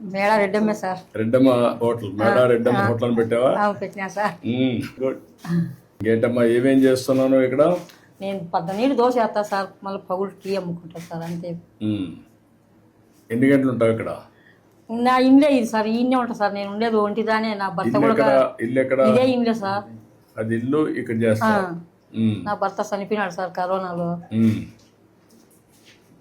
మేళ రెడ్డమ్మే sir. Reddamma hotel. మేడా Reddamma hotel అని పెట్టావా? పెట్టినా సార్. గుడ్. ఇంకేంటమ్మా ఏమేం చేస్తున్నాను ఇక్కడ? నేను పద్ద నీళ్ళు దోశ వేస్తా సార్. మళ్ళీ పగులు టీ అమ్ముకుంటా సార్ అంతే. ఎన్ని గంటలు ఉంటావు ఇక్కడ? నా ఇండ్లే ఇది సార్ ఈయనే ఉంటా సార్. నేను ఉండేది ఒంటిదానే నా భర్త ఇల్లు కూడా ఇల్లు ఎక్కడ? ఇదే ఇండ్లే సార్. అది ఇల్లు ఇక్కడ ఉమ్, నా భర్త చనిపోయినాడు సార్ కరోనాలో.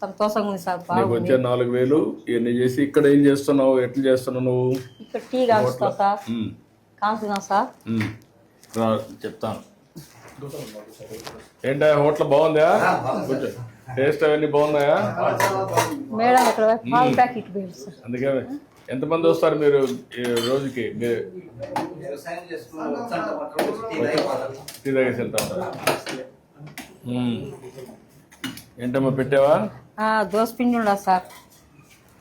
సంతోషంగా ఉంది సార్ నీకు బాగుంది. వచ్చే నాలుగు వేలు ఇవన్నీ చేసి ఇక్కడ ఏం చేస్తున్నావు ఎట్లా చేస్తున్నావు నువ్వు? ఇక్కడ టీ కాల్చుతా సార్. ఉమ్. కాల్చున్నా సార్. ఉమ్. రా, చెప్తాను. ఏంటా హోటల్ బాగుందా? కొంచెం టేస్ట్ అవన్నీ బాగున్నాయా? మేడం ఇక్కడ పాల ప్యాకెట్ సార్. అందుకే ఎంతమంది వస్తారు మీరు ఈ రోజుకి? మీరు టీ తాగేసి వెళ్తా ఉంటారా? ఉమ్. ఏంటమ్మా పెట్టావా? ఆ, దోశ పిండి ఉండదు సార్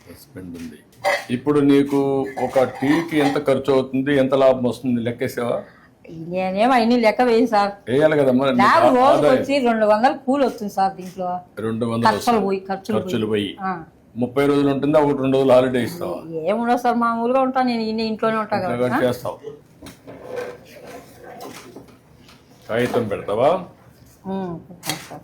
హస్బెండ్ ఉంది. ఇప్పుడు నీకు ఒక టీకి ఎంత ఖర్చు అవుతుంది ఎంత లాభం వస్తుంది? లెక్కేసావా? నేనేమో అన్ని లెక్క వేయను సార్. వేయాలి కదమ్మా నీకు నాకు రోజుకి ఆదాయం. వచ్చి రెండు వందలు కూలి వస్తుంది సార్ దీంట్లో. రెండు వందలు ఖర్చులు. పోయి ఖర్చులు పోయి. ముప్పై రోజులు ఉంటుందా? ఒకటి రెండు రోజులు హాలిడే ఇస్తావా? ఏముండదు సార్ మామూలుగా ఉంటాను నేను ఇన్ని ఇంట్లోనే ఉంటా కదా చేస్తావు. కాగితం పెడతావా? ఉంటాను సార్.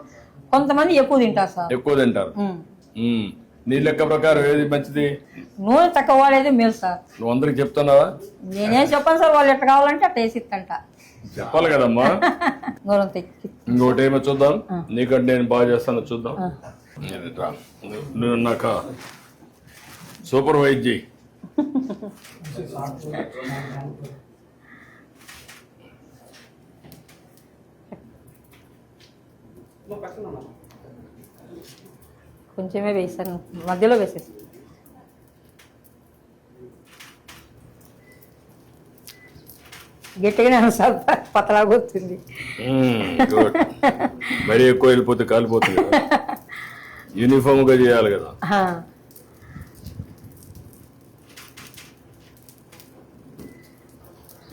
కొంతమంది ఎక్కువ తింటారు సార్. ఎక్కువ తింటారు. ఉమ్. నీ లెక్క ప్రకారం ఏది మంచిది? నూనె తక్కువ వాడేది మేలు సార్. నువ్వు అందరికి చెప్తున్నావా? నేనేం చెప్పాను సార్ వాళ్ళు ఎట్లా కావాలంటే అట్లా వేసి ఇస్తంట చెప్పాలి కదమ్మా. తెచ్చి. ఇంకోటి ఏమో చూద్దాం. నీకంటే నేను బాగా చేస్తాను చూద్దాం. నేను రా. నువ్వు- నాక సూపర్వైజ్ చేయి కొంచెమే వేసాను. మధ్యలో వేసేసి. గట్టిగానే సార్ పతలాగా వస్తుంది గుడ్ మరీ ఎక్కువ వెళ్ళిపోతే కాలిపోతుంది కదా. యూనిఫామ్గా చేయాలి కదా.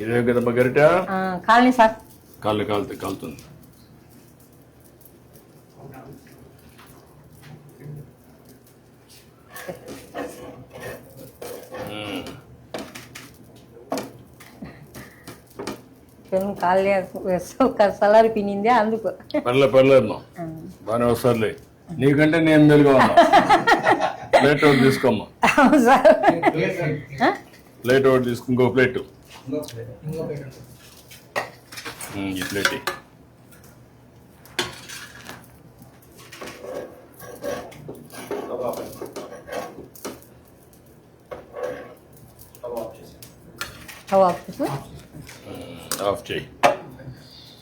ఇదే కదమ్మా గరిట? Colony sir. కాళ్ళు కాలుతుంది కాలుతుంది. పెను సలారి పిన్నిందే అందుకు. పర్లే పర్లేదమ్మా. ఆ, బాగానే వస్తారులే నీకంటే నేను మెలుగా ప్లేట్ ఒకటి తీసుకోమ్మా? ప్లేట్ ఒకటి తీసుకో ఇంకో ప్లేట్. ఈ ప్లేట్. ఆఫ్ చేయి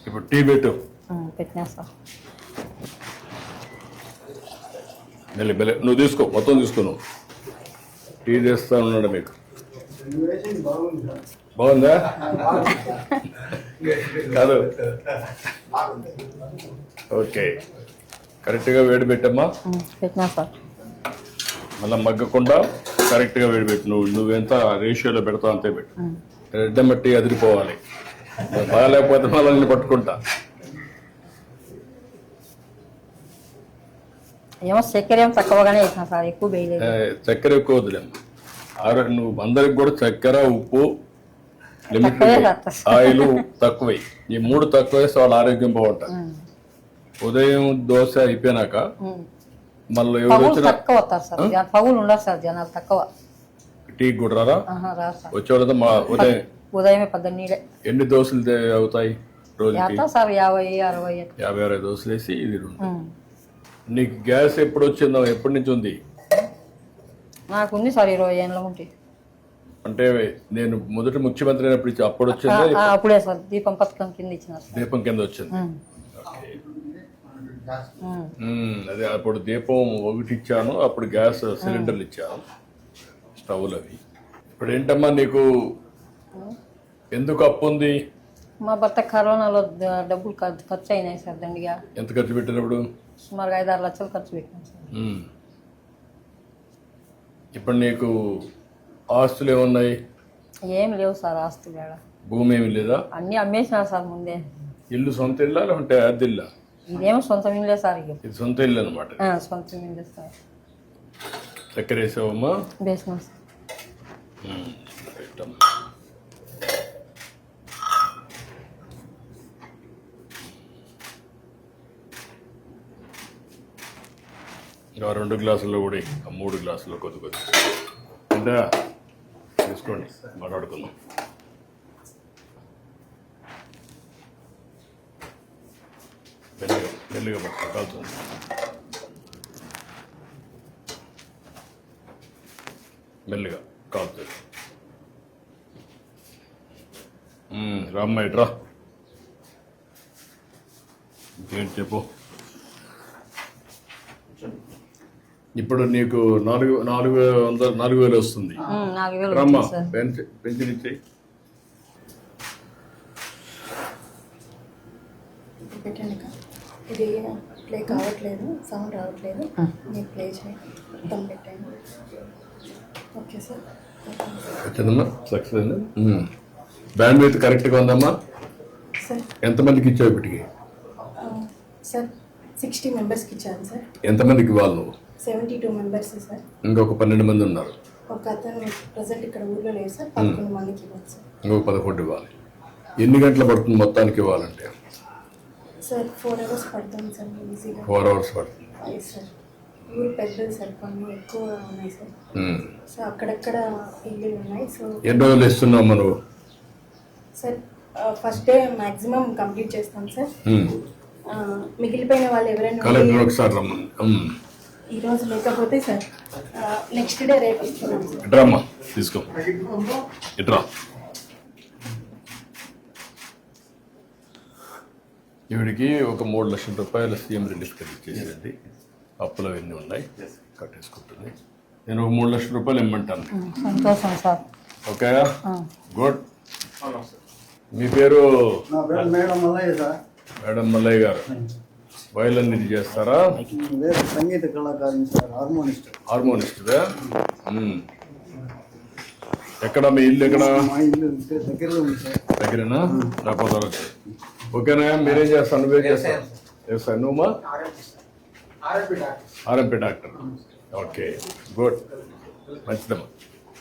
ఇప్పుడు టీ పెట్టు. పెట్టినా సార్ మెల్లి మెల్లి. నువ్వు తీసుకో మొత్తం తీసుకో నువ్వు. టీ చేస్తా ఉన్నాడు మీకు. బాగుందా? కాదు. ఓకే. కరెక్ట్గా వేడి పెట్టమ్మా. పెట్టినా సార్ మళ్ళీ మగ్గకుండా కరెక్ట్గా వేడి పెట్టు. నువ్వు నువ్వెంత రేషియోలో పెడతావు అంతే పెట్టు. ఉమ్. రెడ్డం బట్టి అదిరిపోవాలి బాగాలేకపోతే మళ్ళీ పట్టుకుంటా. ఏమో చక్కెర ఏమో తక్కువగానే వేసిన సార్ ఎక్కువ వేయలేదు. చక్కెర ఎక్కువ వద్దులేమ్మా ఆరో నువ్వు అందరికి కూడా చక్కెర ఉప్పు లిమిట్. ఆయిల్ తక్కువై. ఈ మూడు తక్కువ వేస్తే వాళ్ళ ఆరోగ్యం బాగుంటుంది. ఉమ్, ఉదయం దోశ అయిపోయినాక. మళ్ళీ ఎవరు వచ్చినా తక్కువ వస్తారు సార్ పగులు సార్ జనాలు తక్కువ. టీ కూడా రారా వచ్చేవాళ్ళతో మా ఉదయం ఉదయమే పద్దెన్నీడే ఎన్ని దోశలు అవుతాయి రోజుకి? సార్ యాభై అరవై. యాభై అరవై దోశలు వేసి ఇది. నీకు గ్యాస్ ఎప్పుడు వచ్చిందో ఎప్పటి నుంచి ఉంది? నాకు ఉంది సార్ ఇరవై ఏళ్ళ ఉంటే అంటే నేను మొదటి ముఖ్యమంత్రి అయినప్పుడు అప్పుడు వచ్చిందా అప్పుడే సార్ దీపం పథకం కింద ఇచ్చినారు సార్. దీపం కింద వచ్చింది. అదే అప్పుడు దీపం ఒకటి ఇచ్చాను అప్పుడు గ్యాస్ సిలిండర్లు ఇచ్చాను. స్టవ్లు అవి. ఇప్పుడు ఏంటమ్మా నీకు ఎందుకు అప్పు ఉంది? మా భర్త కరోనాలో డబ్బులు ఖర్చు ఖర్చు అయినాయి సార్ దండిగా. ఎంత ఖర్చు పెట్టినప్పుడు? సుమారుగా ఐదు ఆరు లక్షలు ఖర్చు పెట్టాం సార్. ఇప్పుడు నీకు ఆస్తులు ఏమున్నాయి? ఏం లేవు సార్ ఆస్తులు ఆడ భూమి ఏమి లేదా? అన్నీ అమ్మేసినారు సార్ ముందే. ఇల్లు సొంత ఇల్లా లేకుంటే అద్దె ఇల్లా? ఇదేమో సొంత ఇల్లే సార్ ఇక. ఇది సొంత ఇల్లు అనమాట సొంత ఇల్లే సార్. చక్కెర వేసావమ్మా? వేసినాం సార్. పెట్టాం పెట్టమ్మా. ఇంకా రెండు గ్లాసుల్లో కూడా ఆ మూడు గ్లాసుల్లో కొద్ది కొద్ది. అంటే తీసుకోండి మాట్లాడుకుందాం. మెల్లిగా మెల్లిగా పట్టుకోవాల్సింది కాలుతుంది మెల్లిగా కాలుతుంది మ్మ్, రామ్మా ఇట్రా ఇంకేంటి చెప్పు. ఇప్పుడు నీకు నాలుగు నాలుగు వందల నాలుగు వేలు వస్తుంది. ఉమ్, నాలుగు వేలు రమ్మా పెంచి పెన్షన్ ఇచ్చేయి. ఇది ప్లే కావట్లేదు సౌండ్ రావట్లేదు. మీరు ప్లే చేయండి. మొత్తం పెట్టండి. Okay sir. సక్సెస్ అయింది? బ్యాండ్ విత్ కరెక్ట్గా ఉందమ్మా? సార్. ఎంతమందికి ఇచ్చావు ఇప్పటికి? సార్ సిక్స్టీ మెంబర్స్కి ఇచ్చాను సార్. ఎంతమందికి ఇవ్వాలి నువ్వు సెవెంటీ టూ మెంబర్స్ సార్. ఇంకొక పన్నెండు మంది ఉన్నారు. ఒక అతను ప్రజెంట్ ఇక్కడ ఊర్లో సార్ పదకొండు మందికి ఇవ్వాలి సార్. ఇంకొక పదకొండు ఇవ్వాలి. ఎన్ని గంటలు పడుతుంది మొత్తానికి ఇవ్వాలంటే? సార్ ఫోర్ అవర్స్ పడుతుంది సార్ ఈజీగా. ఫోర్ అవర్స్ పడుతుంది. సార్ ఊరు పెద్దది సార్ ఎక్కువ ఉన్నాయి సార్. సో అక్కడక్కడ ఇల్లు ఉన్నాయి సో ఎన్ని రోజులు ఇస్తున్నావు నువ్వు? Sir first day maximum complete చేస్తాం సార్ మిగిలిపోయిన వాళ్ళు ఎవరైనా ఒకసారి రమ్మని. మ్మ్. ఈ రోజు లేకపోతే సార్ నెక్స్ట్ డే రేపు ఇస్తున్నాం తీసుకో. ఇట్రా. ఈవిడికి ఒక మూడు లక్షల రూపాయల సీఎం రిలీఫ్ కింద చేసేది. అప్పులు అవన్నీ ఉన్నాయి? కట్టేసుకుంటుంది. నేను ఒక మూడు లక్షల రూపాయలు ఇమ్మంటాను. ఉమ్, సంతోషం సార్ ఓకే. గుడ్ మీ పేరు? Madam Mallayya sir. Madam Mallayya గారు. వయలన్ ఇది చేస్తారా? సంగీత కళాకారుని సార్ హార్మోనిస్ట్. హార్మోనిస్ట్దా మ్మ్. ఎక్కడ మీ ఇల్లు ఎక్కడ? దగ్గరలో ఉంది సార్. దగ్గరేనా? ఓకేనా? మీరేం చేస్తాను నువ్వేం చేస్తాను నువ్వు ఆర్ఎంపీ డాక్టర్. ఓకే. గుడ్. మంచిదమ్మా.